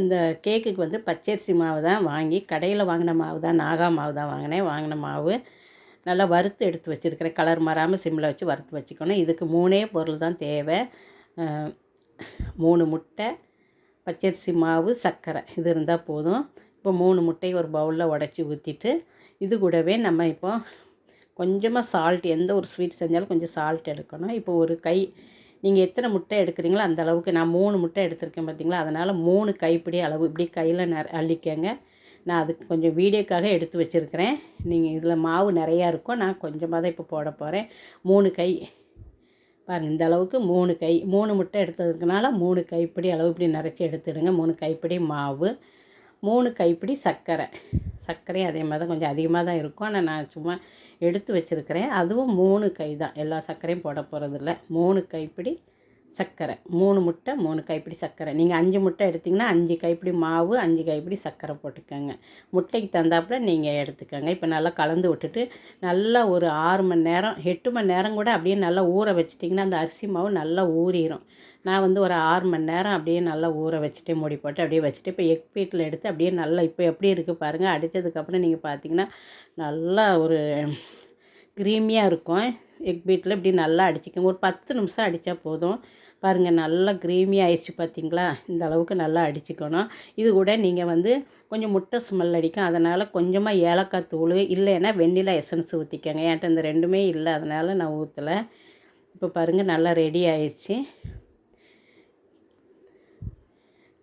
இந்த கேக்குக்கு வந்து பச்சரிசி மாவு தான் வாங்கி கடையில் வாங்கின மாவு தான் நாகா மாவு தான் வாங்கினேன். வாங்கின மாவு நல்லா வறுத்து எடுத்து வச்சுருக்கிறேன். கலர் மாறாமல் சிம்மில் வச்சு வறுத்து வச்சுக்கணும். இதுக்கு மூணே பொருள் தான் தேவை. மூணு முட்டை பச்சரிசி மாவு சர்க்கரை. இது இருந்தால் போதும். இப்போ மூணு முட்டையை ஒரு பவுலில் உடச்சி ஊற்றிட்டு இது கூடவே நம்ம இப்போ கொஞ்சமாக சால்ட் எந்த ஒரு ஸ்வீட் செஞ்சாலும் கொஞ்சம் சால்ட் எடுக்கணும். இப்போ ஒரு கை நீங்கள் எத்தனை முட்டை எடுக்கிறீங்களோ அந்த அளவுக்கு நான் மூணு முட்டை எடுத்திருக்கேன் பார்த்தீங்களா அதனால் மூணு கைப்பிடி அளவு இப்படி கையில் நெ அள்ளிக்கங்க. நான் அதுக்கு கொஞ்சம் வீடியோக்காக எடுத்து வச்சுருக்கிறேன். நீங்கள் இதில் மாவு நிறையா இருக்கும். நான் கொஞ்சமாக தான் இப்போ போட போகிறேன் மூணு கை பாருங்கள் இந்த அளவுக்கு மூணு கை மூணு முட்டை எடுத்ததுக்குனால மூணு கைப்பிடி அளவு இப்படி நிறச்சி எடுத்துடுங்க. மூணு கைப்பிடி மாவு மூணு கைப்பிடி சர்க்கரை. சர்க்கரையும் அதே மாதிரி தான் கொஞ்சம் அதிகமாக தான் இருக்கும். ஆனால் நான் சும்மா எடுத்து வச்சுருக்கிறேன். அதுவும் மூணு கை தான். எல்லா சர்க்கரையும் போட போகிறதில்ல மூணு கைப்பிடி சர்க்கரை மூணு முட்டை மூணு கைப்பிடி சர்க்கரை நீங்கள் அஞ்சு முட்டை எடுத்திங்கன்னா அஞ்சு கைப்பிடி மாவு அஞ்சு கைப்பிடி சர்க்கரை போட்டுக்கோங்க. முட்டைக்கு தந்தாப்புல நீங்கள் எடுத்துக்கோங்க. இப்போ நல்லா கலந்து விட்டுட்டு நல்லா ஒரு ஆறு மணி நேரம் எட்டு மணி நேரம் கூட அப்படியே நல்லா ஊற வச்சிட்டிங்கன்னா அந்த அரிசி மாவு நல்லா ஊறிடும் நான் வந்து ஒரு ஆறு மணி நேரம் அப்படியே நல்லா ஊற வச்சுட்டு மூடி போட்டு அப்படியே வச்சுட்டு இப்போ எக் பீட்டில் எடுத்து அப்படியே நல்லா இப்போ எப்படி இருக்குது பாருங்கள் அடித்ததுக்கப்புறம் நீங்கள் பார்த்தீங்கன்னா நல்லா ஒரு க்ரீமியாக இருக்கும். எக் பீட்டில் இப்படி நல்லா அடிச்சிக்கோங்க. ஒரு பத்து நிமிஷம் அடித்தா போதும். பாருங்கள் நல்லா க்ரீமி ஆயிடுச்சு பார்த்தீங்களா இந்த அளவுக்கு நல்லா அடிச்சுக்கணும். இது கூட நீங்கள் வந்து கொஞ்சம் முட்டை ஸ்மெல் அடிக்கும். அதனால் கொஞ்சமாக ஏலக்காய் தூள் இல்லைன்னா வெண்ணிலா எசன்ஸ் ஊற்றிக்கோங்க என்கிட்ட இந்த ரெண்டுமே இல்லை. அதனால் நான் ஊற்றலை இப்போ பாருங்கள் நல்லா ரெடி ஆயிடுச்சு.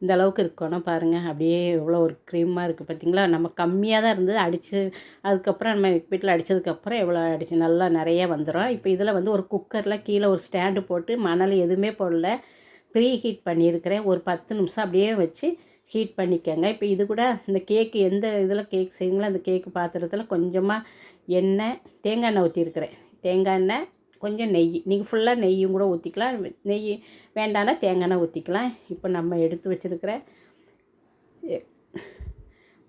இந்த அளவுக்கு இருக்கணும் பாருங்கள் அப்படியே எவ்வளோ ஒரு க்ரீமாக இருக்குது பார்த்தீங்களா நம்ம கம்மியாக தான் இருந்தது அடித்து அதுக்கப்புறம் நம்ம வீட்டில் அடித்ததுக்கப்புறம் எவ்வளோ அடிச்சு நல்லா நிறைய வந்துடும் இப்போ இதில் வந்து ஒரு குக்கரில் கீழே ஒரு ஸ்டாண்டு போட்டு மணல் எதுவுமே போடல. ப்ரீ ஹீட் பண்ணியிருக்கிறேன். ஒரு பத்து நிமிஷம் அப்படியே வச்சு ஹீட் பண்ணிக்கோங்க. இப்போ இது கூட இந்த கேக்கு எந்த இதில் கேக் செய்யுங்களோ அந்த கேக்கு பாத்திரத்தில் கொஞ்சமாக எண்ணெய் தேங்காய் எண்ணெய் ஊற்றிருக்கிறேன் தேங்காய் எண்ணெய் கொஞ்சம் நெய் நீங்கள் ஃபுல்லாக நெய்யும் கூட ஊற்றிக்கலாம் நெய் வேண்டாம்னா தேங்காய் எண்ணெய் ஊற்றிக்கலாம் இப்போ நம்ம எடுத்து வச்சுருக்கிற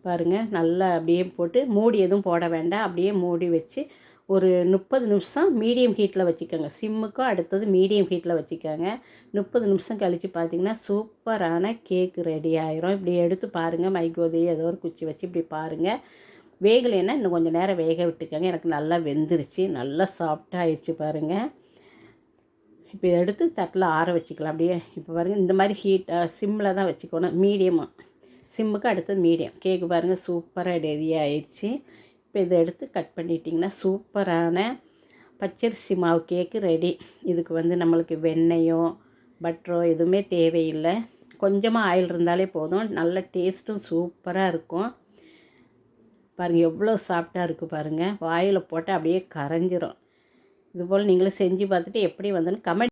பாருங்கள் நல்லா அப்படியே போட்டு மூடி எதுவும் போட வேண்டாம். அப்படியே மூடி வச்சு ஒரு முப்பது நிமிஷம் மீடியம் ஹீட்டில் வச்சுக்கோங்க. சிம்முக்கும் அடுத்தது மீடியம் ஹீட்டில் வச்சுக்கோங்க. முப்பது நிமிஷம் கழித்து பார்த்தீங்கன்னா சூப்பரான கேக்கு ரெடி ஆயிரும். இப்படி எடுத்து பாருங்கள் மைகோதையை ஏதோ ஒரு குச்சி வச்சு இப்படி பாருங்கள் வேகலைன்னா இன்னும் கொஞ்சம் நேரம் வேக விட்டுக்கோங்க. எனக்கு நல்லா வெந்துருச்சு. நல்லா சாஃப்டாக ஆயிடுச்சு பாருங்கள் இப்போ எடுத்து தட்டில் ஆற வச்சுக்கலாம். அப்படியே இப்போ பாருங்கள் இந்த மாதிரி ஹீட்டாக சிம்மில் தான் வச்சுக்கணும். மீடியமாக சிம்முக்கு அடுத்தது மீடியம் கேக்கு பாருங்கள் சூப்பராக ரெடி ஆயிடுச்சு இப்போ இதை எடுத்து கட் பண்ணிட்டிங்கன்னா சூப்பரான பச்சரிசி மாவு கேக்கு ரெடி இதுக்கு வந்து நம்மளுக்கு வெண்ணெயோ பட்டரோ எதுவுமே தேவையில்லை. கொஞ்சமாக ஆயில் இருந்தாலே போதும். நல்ல டேஸ்ட்டும் சூப்பராக இருக்கும். பாருங்கள் எவ்வளோ சாஃப்டாக இருக்குது பாருங்கள் வாயில் போட்டால் அப்படியே கரைஞ்சிரும். இதுபோல் நீங்களும் செஞ்சு பார்த்துட்டு எப்படி வந்துன்னு கமெண்ட்